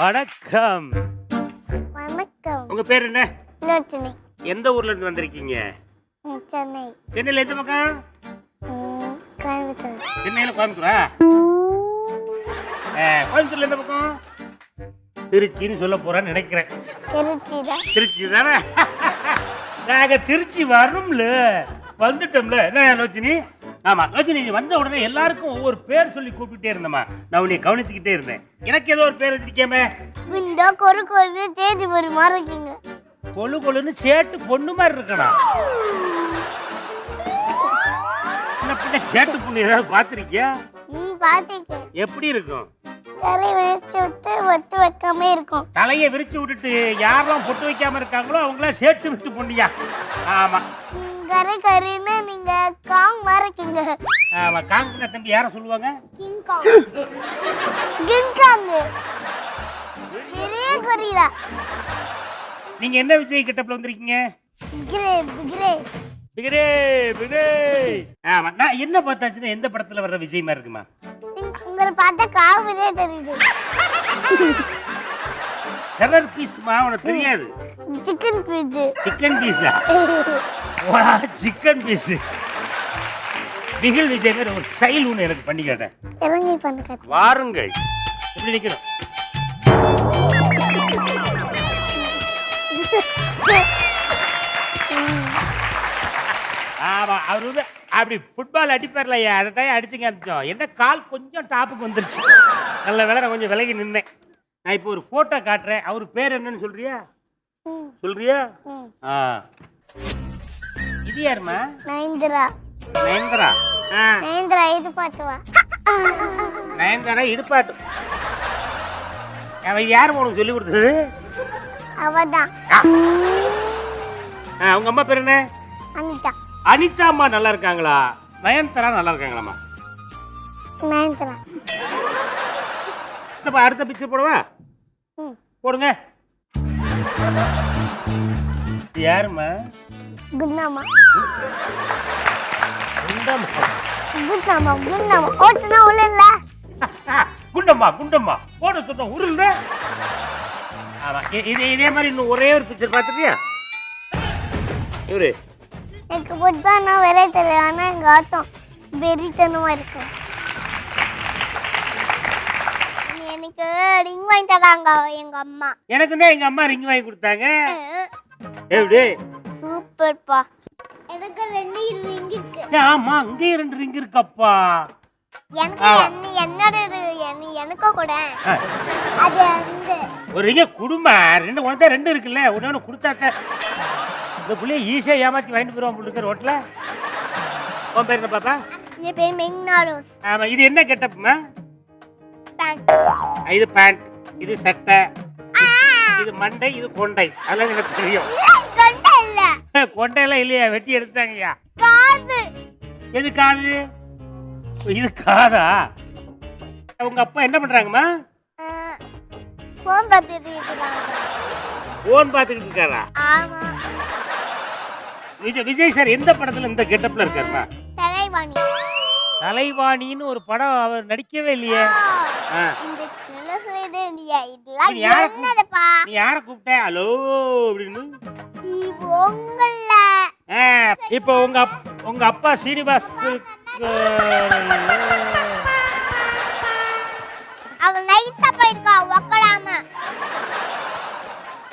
வணக்கம். வணக்கம். உங்க பேர் என்ன? லோச்சனை எந்த ஊர்ல இருந்து வந்திருக்கீங்க? சென்னை. சென்னையில எந்த பக்கம்? கோயம்புத்தூர். சென்னையில கோயம்புத்தூரா? கோயம்புத்தூர்ல எந்த பக்கம்? திருச்சின்னு சொல்ல போறேன்னு நினைக்கிறேன். திருச்சி தான் திருச்சி தானே? நாங்க திருச்சி வரணும்ல. வந்துட்டோம்ல. என்ன லோச்சினி? ஆமா நீ வந்த உடனே எல்லாருக்கும் ஒவ்வொரு பேர் சொல்லி கூப்பிட்டே இருந்தம்மா. நான் உன்னை கவனிச்சுக்கிட்டே இருந்தேன். எனக்கு ஏதோ ஒரு பேர் வச்சிருக்கேமே விண்டோ கொரு கொரு தேதி ஒரு மாதிரி இருக்குங்க. கொழு கொழுன்னு சேட்டு பொண்ணு மாதிரி இருக்கணும். பின்ன சேட்டு பொண்ணு ஏதாவது பார்த்துருக்கியா? எப்படி இருக்கும்? தலை விரிச்சு விட்டு ஒத்து வைக்காம இருக்கும். தலையை விரிச்சு விட்டுட்டு யாரெல்லாம் பொட்டு வைக்காம இருக்காங்களோ அவங்களாம் சேட்டு விட்டு பொண்ணியா? ஆமா. கரு கருன்னு காங் மாதிரி இருக்கீங்க. ஆமா காங்கின தம்பி யாரை சொல்லுவாங்க? கிங் காங் கிங் காங் பெரிய கொரிரா நீங்க என்ன விஜய் கிட்டப்ல வந்திருக்கீங்க? பிகிரே பிகிரே பிகரே பிகரே ஆமா நான் என்ன பார்த்தாச்சுன்னா எந்த படத்துல வர்ற விஜய் மாதிரி இருக்குமா? உங்களை பார்த்தா காவிரியே தெரியுது. கலர் பீஸ்மா உனக்கு தெரியாது. சிக்கன் பீஜு சிக்கன் பீஸா வா சிக்கன் பீஸ் பிகில் விஜய் மாதிரி ஒரு ஸ்டைல் ஒன்று எனக்கு பண்ணி கேட்டேன். பண்ண கத்து. வாருங்கள். இப்படி நிக்கணும்? ஆமா அவர் வந்து அப்படி ஃபுட்பால் அடிப்பார்ல ஐயா அதை தான் அடிச்சு காமிச்சோம். என்ன கால் கொஞ்சம் டாப்புக்கு வந்துருச்சு. நல்ல வேலை நான் கொஞ்சம் விலகி நின்னேன். நான் இப்போ ஒரு போட்டோ காட்டுறேன். அவர் பேர் என்னன்னு சொல்றியா? சொல்றியா. ஆ. இது யாருமா நயன்திரா நயன்தரா? நயன்திரா இது பாட்டுவா நயன்தாரா இடுப்பாட்டு. அவன் யார் உனக்கு சொல்லி கொடுத்தது? அவதான். உங்க அம்மா பேர் என்ன? அனிதா. அனிதா அம்மா நல்லா இருக்காங்களா? நயன்தாரா நல்லா இருக்காங்களாம்மா. நயன்திரா. அடுத்த அடுத்த பிக்சர் போடவா? போடுங்க. இது யாரும்மா குட்னாமா குண்டம்மா குட்னாமா ஓட்டுனா உள்ள குண்டம்மா குண்டம்மா. போட சொன்ன உருள்ற ஆமா இது இதே மாதிரி இன்னும் ஒரே ஒரு பிக்சர் பார்த்துட்டியா? இவரு. எனக்கு ஃபுட்பால்னா விளைய தெரியும் ஆனா எங்க ஆட்டம் வெறித்தனமா இருக்கும் எனக்கு ரிங் வாங்கி தராங்க எங்க அம்மா. எனக்கு தான் எங்க அம்மா ரிங் வாங்கி கொடுத்தாங்க. எப்படி சூப்பர்ப்பா ரெண்டு ரிங் இருக்கு. ஆமா அங்கேயும் ரெண்டு ரிங் இருக்கப்பா. எனக்கு என்னோட கூட. அது வந்து ஒரு ரிங்க குடும்பா ரெண்டு உனக்கு ரெண்டு இருக்குல்ல. ஒன்று கொடுத்தாக்க இந்த புள்ளைய ஈஸியாக ஏமாற்றி வாங்கிட்டு போயிடுவான் போட்டுருக்க ரோட்டில் உன் பேர் என்ன பாப்பா? என் பேர் ஆமா இது என்ன கெட்டப்புமா? பேண்ட். இது பேண்ட். இது சட்டை. இது மண்டை இது கொண்டை. அதெல்லாம் எனக்கு தெரியும். கொண்டையெல்லாம் இல்லையா? வெட்டி எடுத்தாங்கய்யா. காது. எது காது? இது காதா? உங்க அப்பா என்ன பண்றாங்கம்மா? ஃபோன் பார்த்துட்டு இருக்காங்க. ஓன் பார்த்துக்கிட்டு இருக்காரா? ஆமா. விஜய் விஜய் சார் எந்த படத்துல இந்த கெட்டப்ல இருக்காருமா? தலைவாணி. தலைவாணின்னு ஒரு படம் அவர் நடிக்கவே இல்லையே. ஆ. இது யாரை என்னதுப்பா? நீ யாரை கூப்பிட்ட? ஹலோ அப்படின்னு. உங்கள இப்போ உங்க உங்க அப்பா சீனிவாஸ் அவன் நைஸா போயிருக்கா உக்காடாம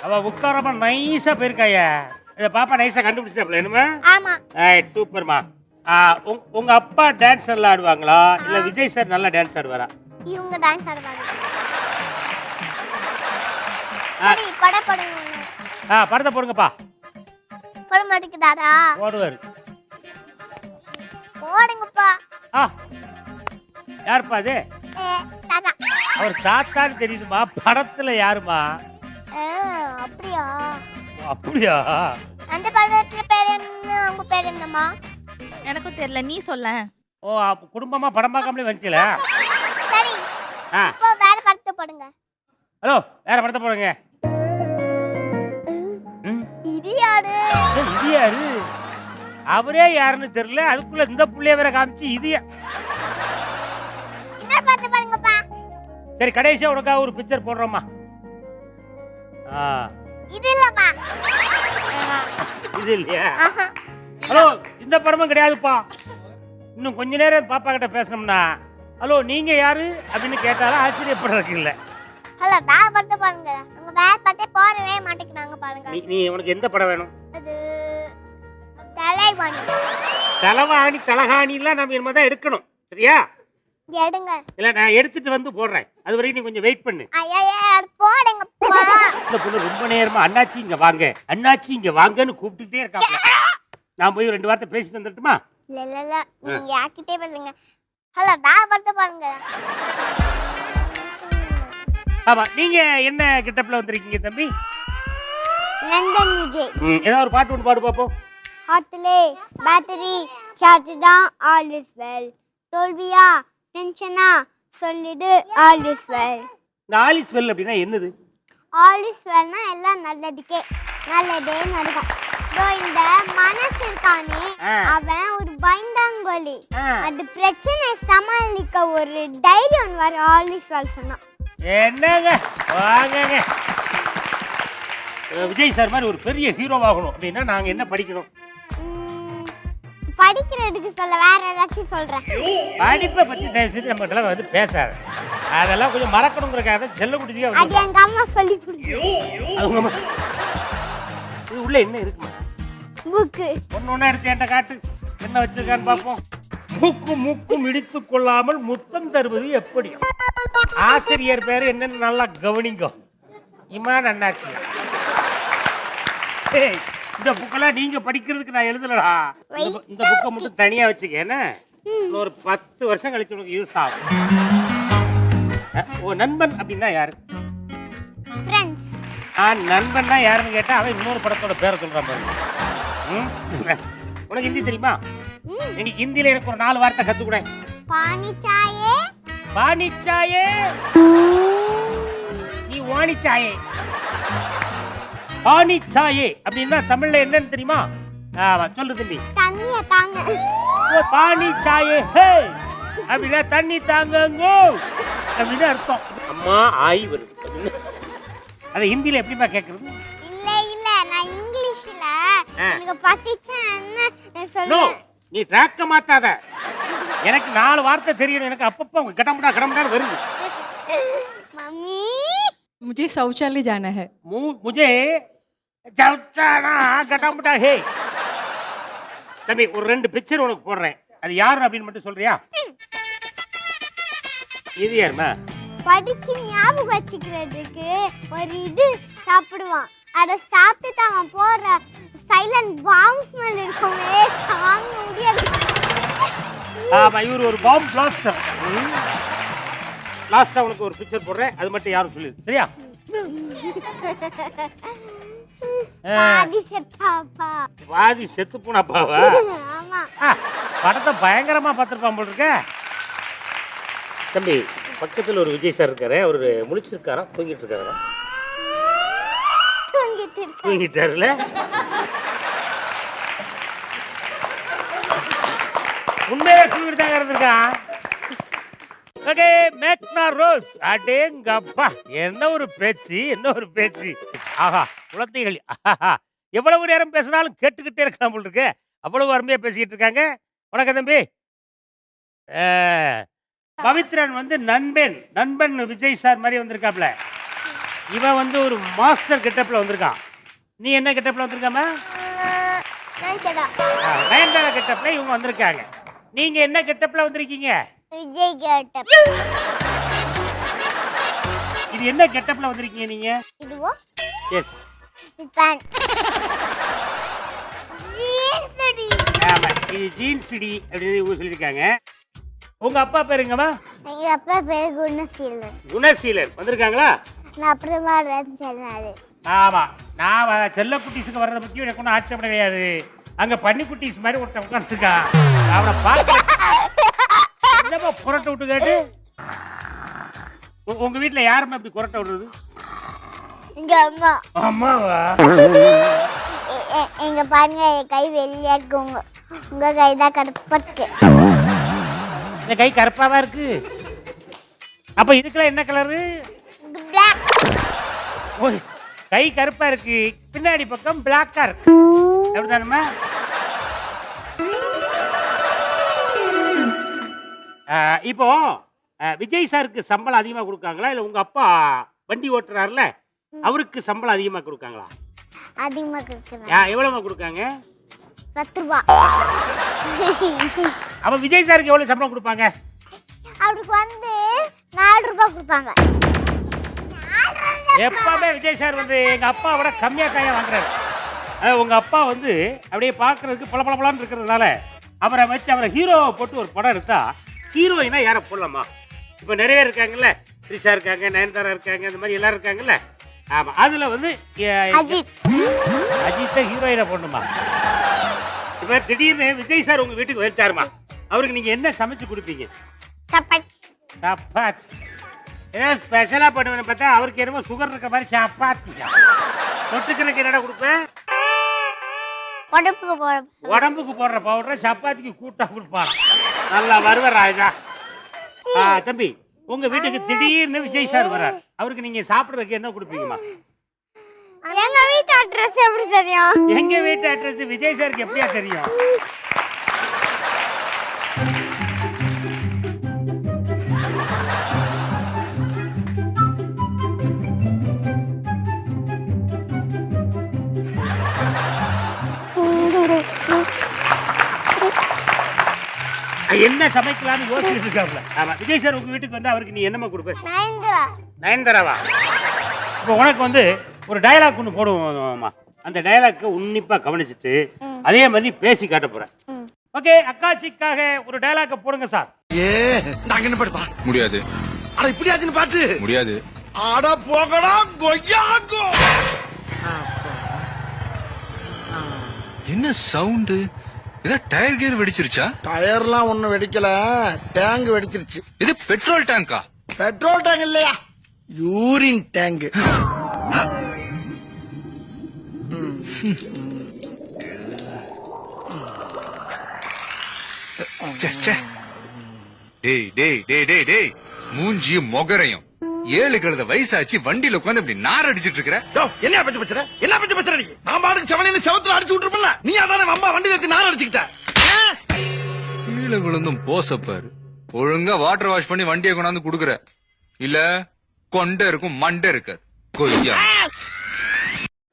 அவ உட்காரமா நைஸா போயிருக்காயா. இதை பாப்பா நைஸா கண்டுபிடிச்சாப்ல என்னமா ஆமா. ரைட் சூப்பர்மா. உங்க அப்பா டான்ஸ் நல்லா ஆடுவாங்களா? இல்ல விஜய் சார் நல்லா டான்ஸ் ஆடுவாரா? இவங்க டான்ஸ் ஆடுவாங்க. ஆ. சரி பட படுங்க. ஆ படத்தை போடுங்கப்பா. பட மாட்டேங்குதாடா போடுவார். போடுங்கப்பா. ஆ. யாருப்பா அது? அவர் தாத்தான்னு தெரியுதுமா? படத்துல யாருமா? அப்படியா? அப்படியா? அந்த படத்துல பேர் என்ன? அவங்க பேர் என்னம்மா? எனக்கும் தெரியல. நீ சொல்ல. ஓ அப்ப குடும்பமா படம் பார்க்காமலே வந்துட்டீல சரி. ஆ. இப்போ வேற படத்தை போடுங்க. ஹலோ வேற படத்தை போடுங்க. இது யாரு அவரே யாருன்னு தெரியல. அதுக்குள்ள இந்த புள்ளைய வேற காமிச்சு இது சரி கடைசியா உனக்காக ஒரு பிக்சர் போடுறோமா ஆ. இது இல்லப்பா. இது இல்லையா? ஹலோ இந்த படமும் கிடையாதுப்பா. இன்னும் கொஞ்ச நேரம் பாப்பா கிட்ட பேசணும்னா. ஹலோ நீங்க யாரு அப்படின்னு கேட்டாலும் ஆச்சரியப்படுறதுக்கு இல்லை. ஹலோ வேற படத்தை பாருங்க. அங்க வேற படத்தை போடவே மாட்டேங்கிறாங்க பாருங்க. நீ உனக்கு எந்த படம் வேணும்? தலைவாணி. தலவாணி தலகாணிலாம் நம்ம இனிமே தான் எடுக்கணும். சரியா? எடுங்க. இல்லை நான் எடுத்துட்டு வந்து போடுறேன். அது வரைக்கும் நீ கொஞ்சம் வெயிட் பண்ணு. ஐயா போடுங்கப்பா. இந்த பொண்ணு ரொம்ப நேரமா அண்ணாச்சி இங்க வாங்க. அண்ணாச்சி இங்க வாங்கன்னு கூப்பிட்டுட்டே இருக்காங்க நான் போய் ரெண்டு வார்த்தை பேசிட்டு வந்துட்டுமா இல்ல இல்ல இல்ல. நீங்க யார்கிட்டே பேசுங்க ஹலோ வேற படத்தை பாருங்க. ஆமா நீங்க என்ன கிட்டப்ல வந்திருக்கீங்க தம்பி? நந்தன் விஜய். ஏதாவது ஒரு பாட்டு ஒன்று பாடு பார்ப்போம் ஹார்ட்லே பேட்டரி சார்ஜ் தான் ஆல் இஸ் வெல். தோல்வியா? டென்ஷனா? சொல்லிடு ஆல் இஸ் வெல். இந்த ஆலிஸ் வெல் அப்படின்னா என்னது? ஆல் இஸ் வெல்னா எல்லாம் நல்லதுக்கே. நல்லதே நடக்கும். இதோ இந்த மனசு இருக்கானே. அவன் ஒரு பயந்தாங்கோலி. அது பிரச்சனை சமாளிக்க ஒரு தைரியம் வர ஆல் இஸ் வெல் சொன்னான். என்னங்க? வாங்கங்க. விஜய் சார் மாதிரி ஒரு பெரிய ஹீரோவாகணும் அப்படின்னா நாங்க என்ன படிக்கணும்? படிக்கிறதுக்கு சொல்ல வேற ஏதாச்சும் சொல்றேன். படிப்பை பத்தி தயவு செய்து நம்ம கிட்ட வந்து பேசாத. அதெல்லாம் கொஞ்சம் மறக்கணுங்கிறக்காக தான் செல்ல குட்டிச்சிக்கா அது எங்க அம்மா சொல்லி கொடுத்து அவங்க அம்மா. இது உள்ள என்ன இருக்குமா? புக்கு ஒன்று ஒன்றா எடுத்து என்கிட்ட காட்டு. என்ன வச்சிருக்கான்னு பார்ப்போம். மூக்கு மூக்கும் இடித்துக் கொள்ளாமல் முத்தம் தருவது எப்படி? ஆசிரியர் பேர் என்னன்னு நல்லா கவனிங்க. இமான் அண்ணாச்சி. ஏய், இந்த புக்கெல்லாம் நீங்க படிக்கிறதுக்கு நான் எழுதலடா. இந்த புக்கை மட்டும் தனியா வச்சுக்க என்ன? இன்னொரு பத்து வருஷம் கழிச்சு உனக்கு யூஸ் ஆகும். உன் நண்பன் அப்படின்னா யாரு? நான் நண்பன்னா யாருன்னு கேட்டா அவன் இன்னொரு படத்தோட பேரை சொல்றான் பாருங்க? உனக்கு ஹிந்தி தெரியுமா? நீங்க ஹிந்தியில எனக்கு ஒரு நாலு வார்த்தை கத்துக்கூட. பானி சாயே பாணிச்சாயே. நீ வாணிச்சாயே. பாணிச்சாயே அப்படின்னா தமிழ்ல என்னன்னு தெரியுமா ஆமா சொல்லு தம்பி தண்ணிய தாங்க ஓ பாணிச்சாயே ஹே அப்படின்னா தண்ணி தாங்கங்கோ அப்படின்னு அர்த்தம் அம்மா ஆய் வருது அப்படின்னு. அதை ஹிந்தியில எப்படிமா கேட்கறது இல்ல இல்ல நான் இங்கிலீஷ்ல ஆ. எனக்கு பசிச்சேன்னு நோ சொல்லுவேன் நீ ட்ராக்க மாத்தாத எனக்கு நாலு வார்த்தை தெரியணும் எனக்கு அப்பப்போ உங்க கடமுடா கடமுடான்னு வருது மம்மி मुझे शौचालय जाना है மு- முஜே சவுச்சானா கடமுடா ஹே. தம்பி ஒரு ரெண்டு பிக்சர் உனக்கு போடுறேன். அது யாரு அப்படின்னு மட்டும் சொல்றியா? இது யாருமா படிச்சு ஞாபகம் வச்சுக்கிறதுக்கு ஒரு இது சாப்பிடுவான். அதை சாப்பிட்டு அவன் போடுற சைலண்ட் பாம் ஸ்மெல் இருக்குமே தாங்க முடியாது. ஆமா இவர் ஒரு பாம் பிளாஸ்டர் லாஸ்டா உனக்கு ஒரு பிக்சர் போடுறேன். அது மட்டும் யாரும் சொல்லு சரியா. பாதி செத்தாப்பா. வாதி செத்து போனாப்பாவா? படத்தை பயங்கரமா பார்த்துருப்பான் போல் இருக்க. தம்பி பக்கத்தில் ஒரு விஜய் சார் இருக்காரு. அவரு முழிச்சிருக்காரா? தூங்கிட்டு இருக்காரா? தூங்கிட்டு இருக்க தூங்கிட்டாருல உண்மையிலே தூங்கிட்டு தாங்க இருந்திருக்கான். ஓகே மேக்னா ரோஸ். அடேங்கப்பா. என்ன ஒரு பேச்சு என்ன ஒரு பேச்சு. ஆஹா குழந்தைகள். ஆஹா. எவ்வளவு நேரம் பேசினாலும் கேட்டுக்கிட்டே இருக்கலாம் போல் இருக்கு. அவ்வளவு அருமையா பேசிக்கிட்டு இருக்காங்க. வணக்கம் தம்பி. பவித்ரன் வந்து நண்பன். நண்பன் விஜய் சார் மாதிரி வந்திருக்காப்ல. இவன் வந்து ஒரு மாஸ்டர் கெட்டப்ல வந்திருக்கான். நீ என்ன கெட்டப்ல வந்திருக்காம நயன்தாரா. கெட்டப்ல இவங்க வந்திருக்காங்க. நீங்க என்ன கெட்டப்ல வந்திருக்கீங்க? விஜய் கேட்ட இது என்ன கெட்டப்ல வந்திருக்கீங்க நீங்க? இதுவோ? எஸ் பேண்ட் ஆமா இது ஜீன்ஸ் டி அப்படின்னு இவங்க சொல்லியிருக்காங்க. உங்க அப்பா பேருங்கம்மா எங்க அப்பா பேர் குணசீலன். குணசீலன். வந்திருக்காங்களா? நான் அப்புறமா வரேன்னு சொன்னாரு. ஆமா நான் வ- செல்ல குட்டீஸுக்கு வர்றதை பத்தி எனக்கு ஒன்றும் ஆட்சேபம் கிடையாது. அங்க பன்னி குட்டீஸ் மாதிரி ஒருத்தன் உட்காந்துருக்கான் அவனை பார்க்க என்னப்பா புரட்ட விட்டு கேட்டு? உங்க வீட்ல யாரும்மா இப்படி புரட்ட விடுறது? எங்க அம்மா. அம்மாவா? எங்க பாருங்க என் கை வெளியா இருக்கு. உங்க உங்க கை தான் கடுப்பா இருக்கு. இந்த கை கருப்பாவா இருக்கு? அப்ப இதுக்கெல்லாம் என்ன கலரு கை கருப்பா இருக்கு. பின்னாடி பக்கம் பிளாக்கா இருக்கு. அப்படிதானம்மா இப்போ விஜய் சாருக்கு சம்பளம் அதிகமா கொடுக்காங்களா? இல்ல உங்க அப்பா வண்டி ஓட்டுறாருல அவருக்கு சம்பளம் அதிகமா கொடுக்காங்களா? அதிகமாக கொடுக்குறேன் யா எவ்வளவுமா கொடுக்காங்க? பத்து ரூபா அப்ப விஜய் சாருக்கு எவ்வளவு சம்பளம் கொடுப்பாங்க? அவருக்கு வந்து நாலு ரூபாய் கொடுப்பாங்க எப்பவுமே விஜய் சார் வந்து எங்க அப்பா விட கம்மியா காயா வாங்குறாரு. அதாவது உங்க அப்பா வந்து அப்படியே பார்க்கறதுக்கு பல பளபளன்னு இருக்கிறதுனால அவரை வச்சு அவரை ஹீரோ போட்டு ஒரு படம் எடுத்தா ஹீரோயினா யாரை போடலாமா? இப்போ நிறைய பேர் இருக்காங்கல்ல த்ரிஷா இருக்காங்க நயன்தாரா இருக்காங்க இந்த மாதிரி எல்லாரும் இருக்காங்கல்ல. ஆமா அதுல வந்து அஜித்தை ஹீரோயினை போடணுமா? இப்போ திடீர்னு விஜய் சார் உங்க வீட்டுக்கு வச்சாருமா அவருக்கு நீங்க என்ன சமைச்சு கொடுப்பீங்க? சப்பாத்தி. சப்பாத்தி. ஏதோ ஸ்பெஷலாக பண்ணுவேன் பார்த்தா அவருக்கு என்னமோ சுகர் இருக்க மாதிரி சப்பாத்தியா தொட்டுக்கிறதுக்கு என்னடா கொடுப்பேன் உடம்புக்கு போட உடம்புக்கு போடுற பவுடரை சப்பாத்திக்கு கூட்டா கொடுப்பான் நல்லா வருவார் ராஜா. ஆ தம்பி உங்க வீட்டுக்கு திடீர்னு விஜய் சார் வர்றார். அவருக்கு நீங்க சாப்பிட்றதுக்கு என்ன கொடுப்பீங்கம்மா? எங்க வீட்டு அட்ரஸ் எப்படி தெரியும்? எங்க வீட்டு அட்ரஸ் விஜய் சாருக்கு எப்படியா தெரியும்? என்ன சமைக்கலாம்னு யோசிச்சுட்டு இருக்காப்ல ஆமா விஜய் சார் உங்க வீட்டுக்கு வந்து அவருக்கு நீ என்னம்மா கொடுப்ப? நயன்தரா. நயன்தாராவா? இப்போ உனக்கு வந்து ஒரு டயலாக் ஒன்று போடுவோம்மா. அந்த டயலாக்கை உன்னிப்பாக கவனிச்சுட்டு அதே மாதிரி பேசி காட்ட போறேன் ஓகே அக்காச்சிக்காக ஒரு டயலாக்கை போடுங்க சார். ஏ நாங்க என்ன படிப்பா முடியாது. அட இப்படி ஆச்சுன்னு பாத்து முடியாது. அட போகடா கொய்யாக்கோ என்ன சவுண்டு ஏதோ டயர் கியர் வெடிச்சிருச்சா? டயர்லாம் ஒண்ணும் வெடிக்கல. டேங்க் வெடிச்சிருச்சு. இது பெட்ரோல் டேங்கா பெட்ரோல் டேங்க் இல்லையா? Urine tank. டேய் டேய் டேய் டேய் டேய். மூஞ்சியும் மொகரையும். ஏழு கழுத வயசாச்சு வண்டியில உட்காந்து இப்படி நார் அடிச்சிட்டு இருக்கிற. என்ன பத்தி பச்சுற? என்ன பத்தி பச்சுற நீ? நான் பாட்டுக்கு செவனின்னு செவத்துல அடிச்சு விட்டுருப்பல நீ அதானே அம்மா வண்டி ஏத்தி நார் அடிச்சுக்கிட்ட? கீழே விழுந்தும் போசப்பாரு ஒழுங்கா வாட்டர் வாஷ் பண்ணி வண்டியை கொண்டாந்து குடுக்குற. இல்ல கொண்டை இருக்கும் மண்டை இருக்காது. கொய்யா.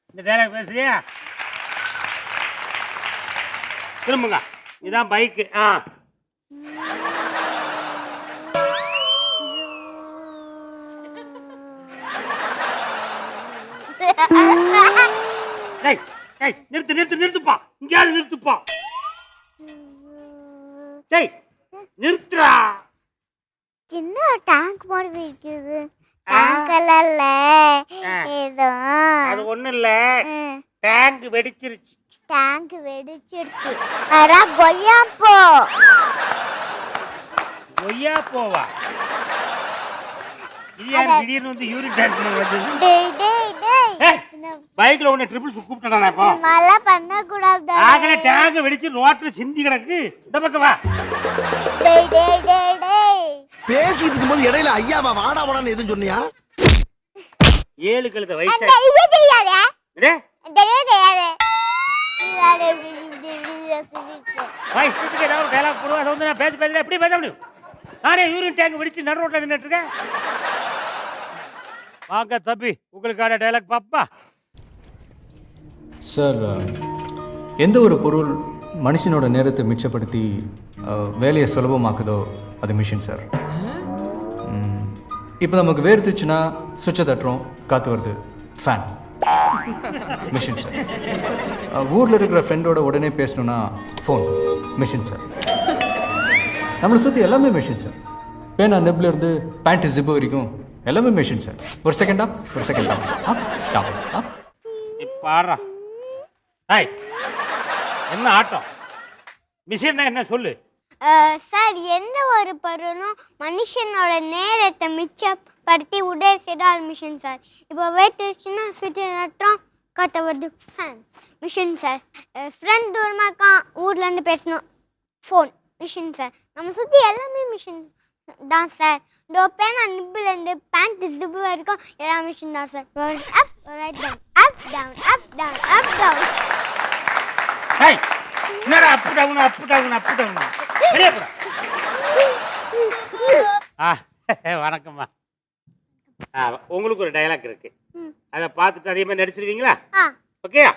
இந்த டயலாக் பேசுறியா? திரும்புங்க. இதான் பைக்கு ஆ. டேய் டேய் நிறுத்து நிறுத்து நிறுத்துப்பா. இங்கேயாவது நிறுத்துப்பா. டேய் நிறுத்துறா சின்ன டேங்க் மாதிரி இருக்குது? ஆ. டேங்க் இல்ல. ஆ. ஏதோ. அது ஒண்ணும் இல்ல. டேங்க் வெடிச்சிருச்சு. டேங்க் வெடிச்சிருச்சு. அரா கொய்யா போ கொய்யா போவா இது யாரு திடீர்னு வந்து யூரின் டேங்க் வந்து டேய். பைக்ல உன்னை ட்ரிபிள் கூப்பிட்டா இப்போ. மாதிரிலாம் பண்ணக்கூடாது ஆகல டேங்க் வெடிச்சு ரோட்ல சிந்தி கிடக்கு. இந்த பக்கம் வா. டேய் டேய் டேய் டேய். பேசிட்டு இருக்கும்போது இடையில ஐயாவா வாடா வாடான்னு எதுவும் சொன்னியா? ஏழு கழுத வயசு தெரியவே தெரியாதே? தெரியவே தெரியாது? ஏதாவது டைலாக் போடுவா? அதை வந்து நான் பேச பேசல எப்படி பேச முடியும்? நானே யூரின் டேங்க் வெடிச்சு நடு ரோட்ல நின்றுட்டு இருக்கேன். வாங்க தம்பி உங்களுக்கான டைலாக் பாப்பா சார் எந்த ஒரு பொருள் மனுஷனோட நேரத்தை மிச்சப்படுத்தி வேலையை சுலபமாக்குதோ அது மிஷின் சார். இப்போ நமக்கு வேர்த்துச்சுன்னா சுவிட்சை தட்டுறோம் காற்று வருது. Fan machine sir. ஊரில் இருக்கிற ஃப்ரெண்டோட உடனே பேசணுன்னா ஃபோன் மிஷின் சார். நம்மளை சுற்றி எல்லாமே மிஷின் சார். பேனா நெப்ல இருந்து பேண்ட் ஜிப்பு வரைக்கும் எல்லாமே மிஷின் சார். ஒரு செகண்டா ஒரு செகண்டா அப் ஸ்டாப் அப் இப்ப ஹாய் என்ன ஆட்டம்? மிஷின்னா என்ன சொல்லு? சார் எந்த ஒரு பொருளும் மனுஷனோட நேரத்தை மிச்சப்படுத்தி உடைய செய்தால் மிஷின் சார். இப்போ வெயிட்டுச்சுன்னா சுவிட்ச் நட்டுறோம் கட்ட வருது. Fan machine sir. ஃப்ரெண்ட் தூரமாக இருக்கான் ஊர்லேருந்து பேசணும். Phone machine sir. நம்ம சுற்றி எல்லாமே மிஷின். தான் சார். இந்த பேனா நிப்பிலேருந்து பேண்ட் ஜிப்பு வரைக்கும் எல்லா மிஷின் தான் sir. Up right down up down up down up down hey என்னடா up down up down up down வெளியே போடா. ஆ வணக்கம்மா. ஆ உங்களுக்கு ஒரு டயலாக் இருக்கு. அதை பார்த்துட்டு அதே மாதிரி நடிச்சிருவீங்களா? ஓகேயா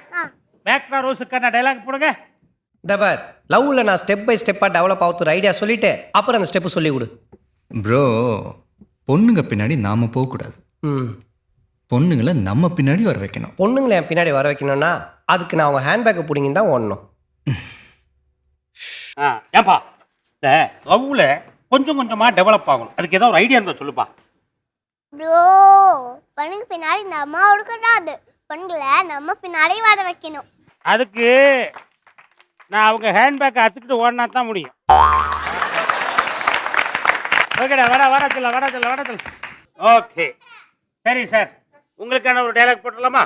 பேக்ரா ரோஸுக்கான டயலாக் போடுங்க. இந்த பார் லவ்வில் நான் ஸ்டெப் பை ஸ்டெப்பாக டெவலப் ஆகுற ஐடியா சொல்லிட்டு அப்புறம் அந்த ஸ்டெப்பு சொல்லி கொடு. ப்ரோ பொண்ணுங்க பின்னாடி நாம் போகக்கூடாது ம். பொண்ணுங்களை நம்ம பின்னாடி வர வைக்கணும். பொண்ணுங்களை என் பின்னாடி வர வைக்கணும்னா அதுக்கு நான் அவங்க ஹேண்ட்பேக்கை பிடிங்கன்னு தான் ஓடணும். ஆ ஏன்பா? இந்த லவ்வில் கொஞ்சம் கொஞ்சமாக டெவலப் ஆகணும். அதுக்கு ஏதோ ஒரு ஐடியா இருந்தால் சொல்லுப்பா. ப்ரோ பொண்ணுங்க பின்னாடி நம்ம ஒடுக்கக்கூடாது பொண்ணுங்களை நம்ம பின்னாடி வர வைக்கணும். அதுக்கு நான் அவங்க ஹேண்ட்பேக்கை அத்துக்கிட்டு ஓடினா தான் முடியும். ஓகேடா வர வர சொல்ல வர சொல்ல வர சொல்ல ஓகே. சரி சார். உங்களுக்கான ஒரு டைலாக் போட்டுடலாமா?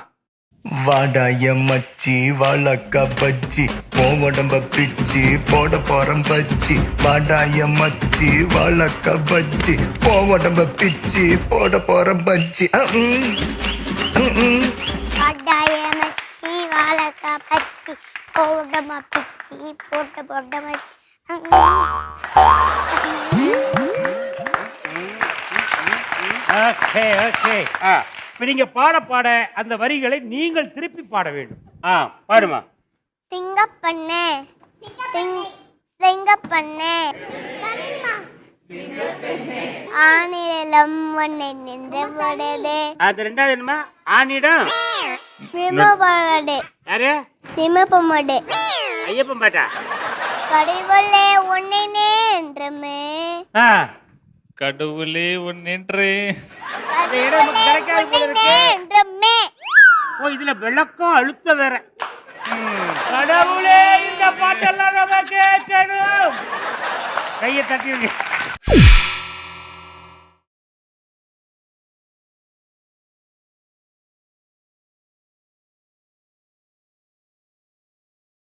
வாடாய மச்சி வாழக்க பச்சி போ உடம்ப பிச்சி போட போறம் பச்சி. வாடாய மச்சி வாழக்க பச்சி போ உடம்ப பிச்சி போட போறம் பச்சி. மச்சி வாழக்கா பச்சி. போட்டமா பிச்சி போட்ட போட்ட மச்சி ஓகே ஓகே. ஆ இப்போ நீங்கள் பாட பாட அந்த வரிகளை நீங்கள் திருப்பி பாட வேண்டும். ஆ பாடுமா. சிங்கப்பண்ணே. சிங் சிங்கப்பண்ணே. ஆணிலம் ஒன்னை நின்றபடலே அது ரெண்டாவது என்னமா ஆனிடம் யாரு? நிமபமடே ஐயப்பன் பாட்டா கடைவல்லே ஒன்னை நேன்றமே. ஆ கடவுளே நமக்கு கிடைக்காது போல இருக்கு. நேன்றமே. ஓ இதுல விளக்கம் அழுத்த வேற. கடவுளே இந்த பாட்டெல்லாம் நம்ம கேட்கணும். கையை தட்டி